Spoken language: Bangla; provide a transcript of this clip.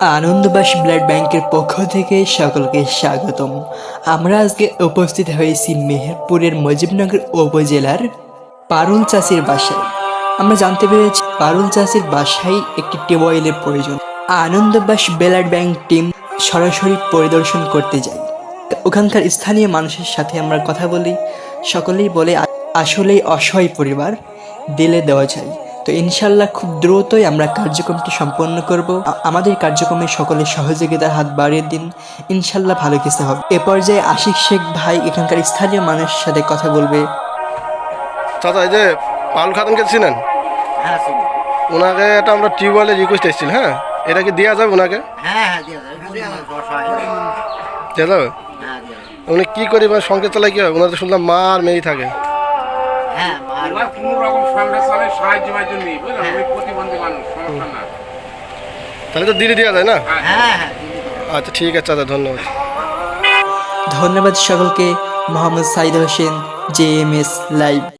আনন্দবাস ব্লাড ব্যাংকের পক্ষ থেকে সকলকে স্বাগতম। আমরা আজকে উপস্থিত হয়েছি মেহেরপুরের মুজিবনগর উপজেলার পারুল চাষির বাসায়। আমরা জানতে পেরেছি পারুল চাষির বাসায় একটি টিউবওয়েলের প্রয়োজন। আনন্দবাস ব্লাড ব্যাংক টিম সরাসরি পরিদর্শন করতে যায়। ওখানকার স্থানীয় মানুষের সাথে আমরা কথা বলি। সকলেই বলে আসলেই অসহায় পরিবার, দিলে দেওয়া যায়। তো ইনশাল্লাহ খুব দ্রুতই আমরা কার্যক্রমটি সম্পন্ন করব। আমাদের কার্যক্রমে সকলের সহযোগিতার হাত বাড়িয়ে দিন। ইনশাল্লাহ ভালো কিছু হবে। এ পর্যায়ে আশিক শেখ ভাই এখানকার স্থানীয় মানুষের সাথে কথা বলবে। চাচা এই যে পাল খাতুনকে চিনেন? হ্যাঁ ওনাকে একটা আমরা টিউবওয়েলের রিকোয়েস্ট এসেছিল হ্যাঁ? এটা কি দেওয়া যাবে ওনাকে হ্যাঁ হ্যাঁ দেওয়া যাবে। হ্যাঁ উনি কি করি মানে সংকেত চালায় কি হয়? ওনার তো শুনলাম মা আর মেয়েই থাকে। হ্যাঁ কোনো রকম সংসার চলে সাহায্য পাই বুঝলেন আমি প্রতিবন্ধী মানুষ সমস্যা না। তাহলে তো দিদি দেওয়া যায় না? হ্যাঁ হ্যাঁ আচ্ছা ঠিক আছে দাদা ধন্যবাদ। ধন্যবাদ সকলকে Mohammad Saeed Hossain J M S live.